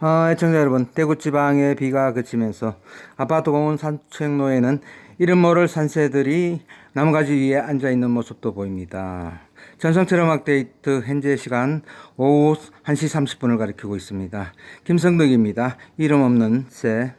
어, 애청자 여러분, 대구 지방에 비가 그치면서 아파트 공원 산책로에는 이름 모를 산새들이 나무가지 위에 앉아 있는 모습도 보입니다. 전성철 음악 데이트 현재 시간 오후 1시 30분을 가리키고 있습니다. 김성덕입니다. 이름 없는 새.